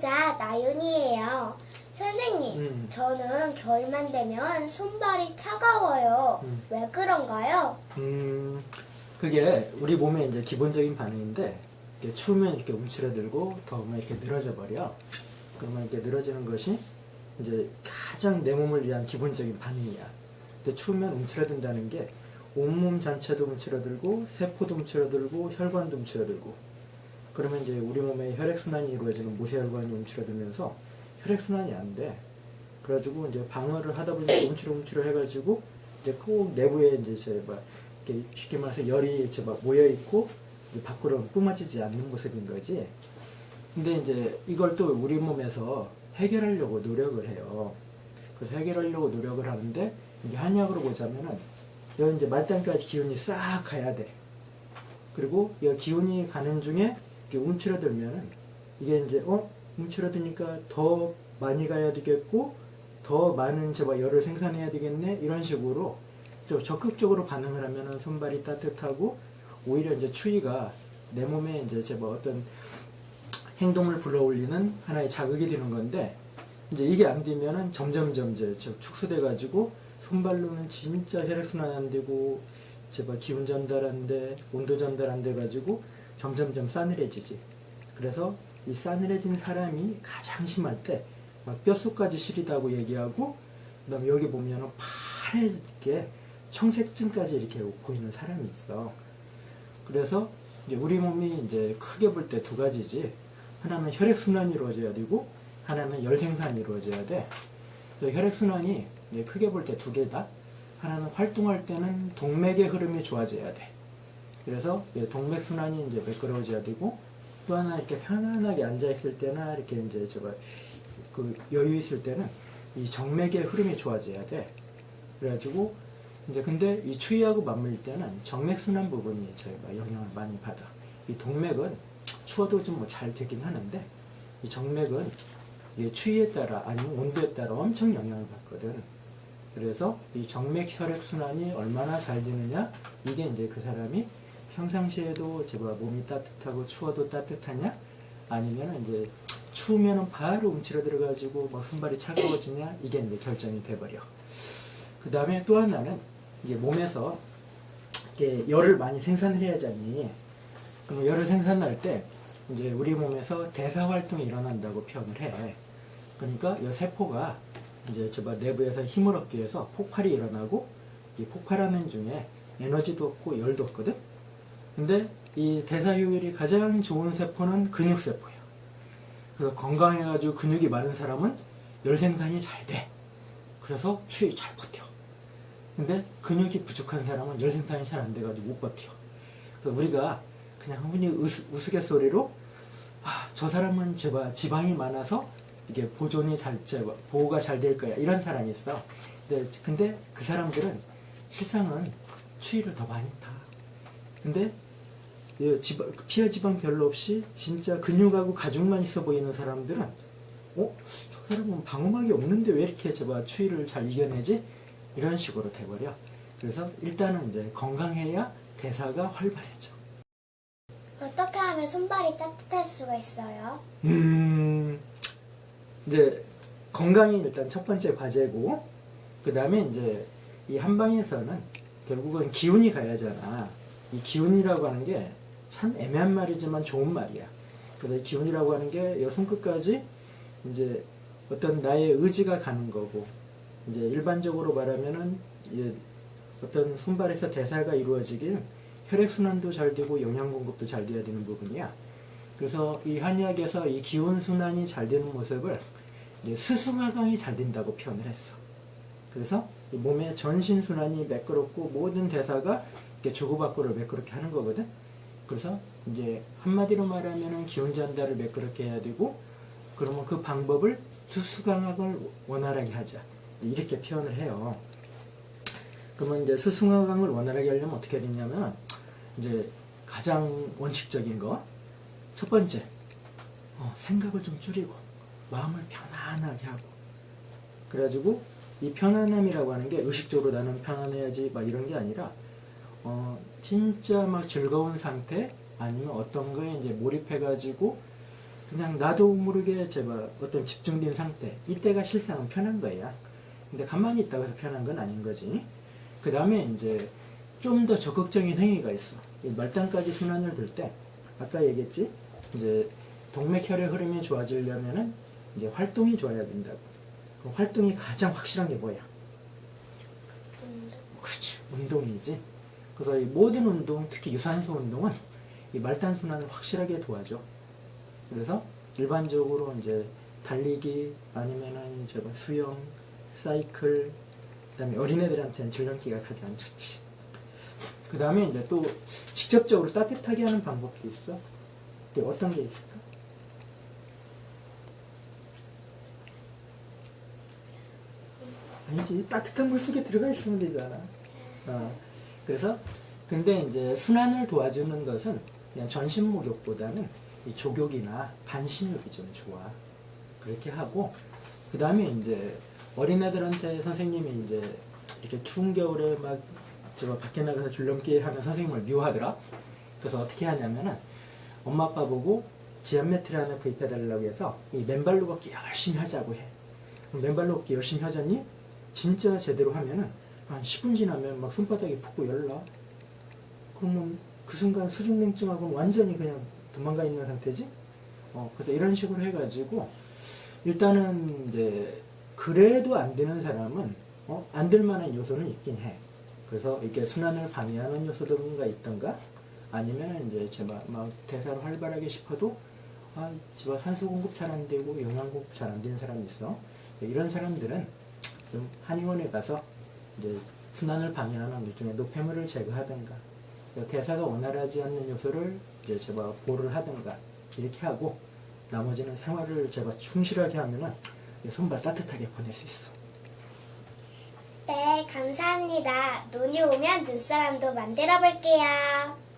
동반자 나윤이에요. 선생님, 음. 저는 겨울만 되면 손발이 차가워요. 음. 왜 그런가요? 음, 그게 우리 몸의 이제 기본적인 반응인데, 이렇게 추우면 이렇게 움츠러들고, 더우면 이렇게 늘어져 버려. 그러면 이렇게 늘어지는 것이 이제 가장 내 몸을 위한 기본적인 반응이야. 근데 추우면 움츠러든다는 게 온몸 전체도 움츠러들고, 세포도 움츠러들고, 혈관도 움츠러들고, 그러면 이제 우리 몸의 혈액순환이 이루어지는 모세혈관이 움츠러들면서 혈액순환이 안 돼. 그래가지고 이제 방어를 하다 보니까 움츠러움츠러 해가지고 이제 꼭 내부에 이제 이렇게 쉽게 말해서 열이 저막 모여 있고 이제 밖으로 뿜어지지 않는 모습인 거지. 근데 이제 이걸 또 우리 몸에서 해결하려고 노력을 해요. 그래서 해결하려고 노력을 하는데 이제 한약으로 보자면은 여기 이제 말단까지 기운이 싹 가야 돼. 그리고 이 기운이 가는 중에 이렇게 움츠러들면은 이게 이제 어? 움츠러드니까 더 많이 가야 되겠고 더 많은 저봐 열을 생산해야 되겠네? 이런 식으로 좀 적극적으로 반응을 하면은 손발이 따뜻하고 오히려 이제 추위가 내 몸에 이제 저봐 어떤 행동을 불러올리는 하나의 자극이 되는 건데 이제 이게 안 되면은 점점점 이제 저 축소돼 가지고 손발로는 진짜 혈액순환 안 되고 제발 기운 전달 안 돼, 온도 전달 안 돼 가지고 점점점 싸늘해지지. 그래서 이 싸늘해진 사람이 가장 심할 때 막 뼛속까지 시리다고 얘기하고 그다음에 여기 보면은 파랗게 청색증까지 이렇게 보이는 사람이 있어. 그래서 이제 우리 몸이 이제 크게 볼 때 두 가지지. 하나는 혈액순환이 이루어져야 되고 하나는 열생산이 이루어져야 돼. 혈액순환이 크게 볼 때 두 개다. 하나는 활동할 때는 동맥의 흐름이 좋아져야 돼. 그래서 이 동맥 순환이 이제 매끄러워져야 되고 또 하나 이렇게 편안하게 앉아 있을 때나 이렇게 이제 저거 그 여유 있을 때는 이 정맥의 흐름이 좋아져야 돼. 그래가지고 이제 근데 이 추위하고 맞물릴 때는 정맥 순환 부분이 저희가 영향을 많이 받아. 이 동맥은 추워도 좀 뭐 잘 되긴 하는데 이 정맥은 이게 추위에 따라 아니면 온도에 따라 엄청 영향을 받거든. 그래서 이 정맥 혈액 순환이 얼마나 잘 되느냐 이게 이제 그 사람이 평상시에도 제가 몸이 따뜻하고 추워도 따뜻하냐 아니면 이제 추우면은 바로 움츠러 들어가지고 뭐 손발이 차가워지냐 이게 이제 결정이 돼버려. 그 다음에 또 하나는 이게 몸에서 이렇게 열을 많이 생산을 해야지 않니? 그럼 열을 생산할 때 이제 우리 몸에서 대사 활동이 일어난다고 표현을 해. 그러니까 이 세포가 이제 저봐 내부에서 힘을 얻기 위해서 폭발이 일어나고 이 폭발하는 중에 에너지도 없고 열도 없거든. 근데 이 대사 효율이 가장 좋은 세포는 근육 세포야. 그래서 건강해가지고 근육이 많은 사람은 열 생산이 잘 돼. 그래서 추위 잘 버텨. 근데 근육이 부족한 사람은 열 생산이 잘 안 돼가지고 못 버텨. 그래서 우리가 그냥 흔히 우스, 우스갯소리로 아, 저 사람은 제가 지방이 많아서 이게 보존이 잘, 제 보호가 잘 될 거야. 이런 사람이 있어. 근데, 근데 그 사람들은 실상은 추위를 더 많이 타. 근데 이 지방, 피하 지방 별로 없이 진짜 근육하고 가죽만 있어 보이는 사람들은 어? 저 사람은 방어막이 없는데 왜 이렇게 저봐 추위를 잘 이겨내지? 이런 식으로 돼버려. 그래서 일단은 이제 건강해야 대사가 활발해져. 어떻게 하면 손발이 따뜻할 수가 있어요? 음, 이제 건강이 일단 첫 번째 과제고, 그 다음에 이제 이 한방에서는 결국은 기운이 가야잖아. 이 기운이라고 하는 게 참 애매한 말이지만 좋은 말이야. 이 기운이라고 하는 게여 손끝까지 이제 어떤 나의 의지가 가는 거고, 이제 일반적으로 말하면은 어떤 손발에서 대사가 이루어지길 혈액순환도 잘 되고 영양 공급도 잘 돼야 되는 부분이야. 그래서 이 한의학에서 이 기운 순환이 잘 되는 모습을 스승화강이 잘 된다고 표현을 했어. 그래서 이 몸의 전신 순환이 매끄럽고 모든 대사가 이렇게 주고받고를 매끄럽게 하는 거거든. 그래서 이제 한마디로 말하면은 기운 전달을 매끄럽게 해야 되고 그러면 그 방법을 수수강학을 원활하게 하자. 이렇게 표현을 해요. 그러면 이제 수승화강을 원활하게 하려면 어떻게 해야 되냐면 이제 가장 원칙적인 거 첫 번째 어, 생각을 좀 줄이고 마음을 편안하게 하고 그래가지고 이 편안함이라고 하는 게 의식적으로 나는 편안해야지 막 이런 게 아니라 어, 진짜 막 즐거운 상태? 아니면 어떤 거에 이제 몰입해가지고 그냥 나도 모르게 제가 어떤 집중된 상태? 이때가 실상은 편한 거야. 근데 가만히 있다고 해서 편한 건 아닌 거지. 그 다음에 이제 좀 더 적극적인 행위가 있어. 이 말단까지 순환을 들 때 아까 얘기했지? 이제 동맥혈의 흐름이 좋아지려면은 이제 활동이 좋아야 된다고. 그 활동이 가장 확실한 게 뭐야? 그렇지 운동이지 그래서 이 모든 운동 특히 유산소 운동은 이 말단 순환을 확실하게 도와줘. 그래서 일반적으로 이제 달리기 아니면은 이제 뭐 수영 사이클 그다음에 어린애들한테는 줄넘기가 가장 좋지. 그 다음에 이제 또 직접적으로 따뜻하게 하는 방법도 있어. 또 어떤 게 있을까? 아니지. 따뜻한 물 속에 들어가 있으면 되잖아. 어, 그래서 근데 이제 순환을 도와주는 것은 그냥 전신 목욕보다는 이 조격이나 반신욕이 좀 좋아. 그렇게 하고 그 다음에 이제 어린애들한테 선생님이 이제 이렇게 추운 겨울에 막 밖에 나가서 줄넘기 하면 선생님을 미워하더라. 그래서 어떻게 하냐면은 엄마 아빠 보고 지압 매트를 하나 구입해 달라고 해서 이 맨발로 걷기 열심히 하자고 해. 맨발로 걷기 열심히 하자니 진짜 제대로 하면은 한 10분 지나면 막 손바닥이 붓고 열나 그러면 그 순간 수중냉증하고는 완전히 그냥 도망가 있는 상태지? 어, 그래서 이런 식으로 해가지고 일단은 이제 그래도 안 되는 사람은 어, 안 될 만한 요소는 있긴 해. 그래서 이게 순환을 방해하는 요소가 있던가? 아니면 이제 제가 막 대사를 활발하게 싶어도 아, 집에 산소 공급 잘 안 되고 영양 공급 잘 안 되는 사람이 있어. 이런 사람들은 좀 한의원에 가서 이제 순환을 방해하는 일종의 노폐물을 제거하든가 대사가 원활하지 않는 요소를 이제 제가 보를 하든가 이렇게 하고 나머지는 생활을 제가 충실하게 하면은 손발 따뜻하게 보낼 수 있어. 네, 감사합니다. 눈이 오면 눈사람도 만들어 볼게요.